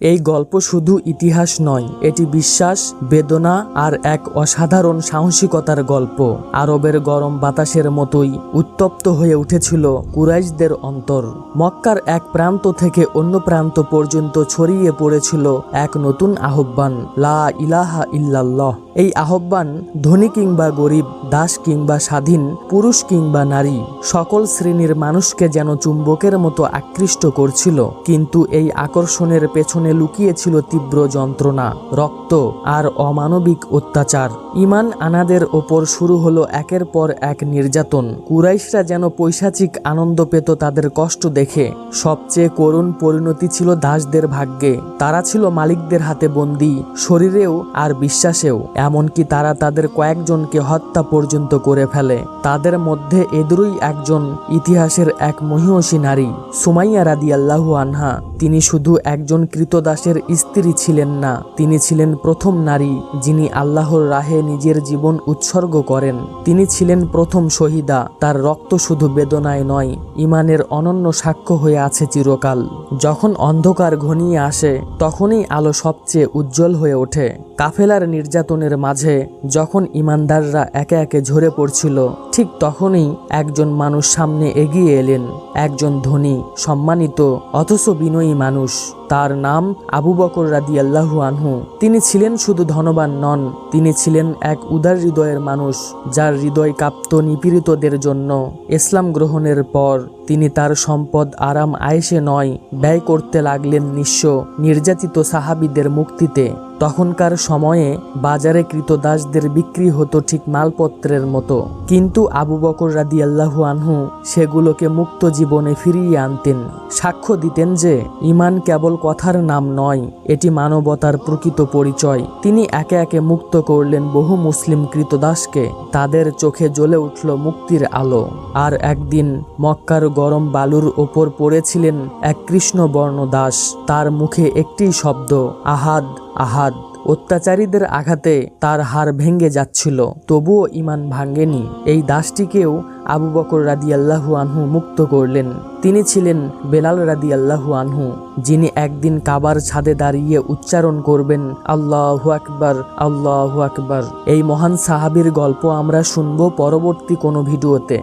এই গল্প শুধু ইতিহাস নয়, এটি বিশ্বাস, বেদনা আর এক অসাধারণ সাহসিকতার গল্প। আরবের গরম বাতাসের মতোই উত্তপ্ত হয়ে উঠেছিল কুরাইশদের অন্তর। মক্কার এক প্রান্ত থেকে অন্য প্রান্ত পর্যন্ত ছড়িয়ে পড়েছিল এক নতুন আহ্বান, লা ইলাহা ইল্লাল্লাহ। এই আহ্বান ধনী কিংবা গরিব, দাস কিংবা স্বাধীন, পুরুষ কিংবা নারী, সকল শ্রেণির মানুষকে যেন চুম্বকের মতো আকৃষ্ট করছিল। কিন্তু এই আকর্ষণের পেছনে লুকিয়েছিল তীব্র যন্ত্রণা, রক্ত আর অমানবিক অত্যাচার। ইমান আনাদের ওপর শুরু হলো একের পর এক নির্যাতন। কুরাইশরা যেন পৈশাচিক আনন্দ পেত তাদের কষ্ট দেখে। সবচেয়ে করুণ পরিণতি ছিল দাসদের ভাগ্যে। তারা ছিল মালিকদের হাতে বন্দী, শরীরেও আর বিশ্বাসেও। এমনকি তারা তাদের কয়েকজনকে হত্যা পর্যন্ত করে ফেলে। তাদের মধ্যে এদেরই একজন ইতিহাসের এক মহিষী নারী, সুমাইয়া রাদি আল্লাহু আনহা। তিনি শুধু একজন কৃতদাসের স্ত্রী ছিলেন না, তিনি ছিলেন প্রথম নারী যিনি আল্লাহর রাহে নিজের জীবন উৎসর্গ করেন। তিনি ছিলেন প্রথম শহীদা, তার রক্ত শুধু বেদনায় নয় ইমানের অনন্য সাক্ষ্য হয়ে আছে চিরকাল। যখন অন্ধকার ঘনিয়ে আসে, তখনই আলো সবচেয়ে উজ্জ্বল হয়ে ওঠে। কাফেলার নির্যাতনের মাঝে যখন ইমানদাররা একে একে ঝরে পড়ছিল, ঠিক তখনই একজন মানুষ সামনে এগিয়ে এলেন। একজন ধনী, সম্মানিত, অথচ বিনয়ী মানুষ। তার নাম আবু বকর রাদি আল্লাহু আনহু। তিনি ছিলেন শুধু ধনবান নন, তিনি ছিলেন এক উদার হৃদয়ের মানুষ, যার হৃদয় কাঁপত নিপীড়িতদের জন্য। ইসলাম গ্রহণের পর তিনি তার সম্পদ আরাম আয়েসে নয়, ব্যয় করতে লাগলেন নিঃস্ব, নির্যাতিত সাহাবিদের মুক্তিতে। তখনকার সময়ে বাজারে কৃতদাসদের বিক্রি হতো ঠিক মালপত্রের মতো। কিন্তু আবু বকর রাদি আল্লাহু আনহু সেগুলোকে মুক্ত জীবনে ফিরিয়ে আনতেন। সাক্ষ্য দিতেন যে ইমান কেবল কথার নাম নয়, এটি মানবতার প্রকৃত পরিচয়। তিনি একে একে মুক্ত করলেন বহু মুসলিম কৃতদাসকে। তাদের চোখে জ্বলে উঠল মুক্তির আলো। আর একদিন মক্কার গরম বালুর ওপর পড়েছিলেন এক কৃষ্ণবর্ণ দাস। তার মুখে একটি শব্দ, আহাদ আহাদ। অত্যাচারীদের আঘাতে তার হাড় ভেঙে যাচ্ছিল, তবুও ইমান ভাঙ্গেনি এই দাসটিকেও আবু বকর রাদি আল্লাহু আনহু মুক্ত করলেন। তিনি ছিলেন বেলাল রাদি আল্লাহু আনহু, যিনি একদিন কাবার ছাদে দাঁড়িয়ে উচ্চারণ করবেন, আল্লাহু আকবার আল্লাহু আকবার। এই মহান সাহাবির গল্প আমরা শুনব পরবর্তী কোনো ভিডিওতে।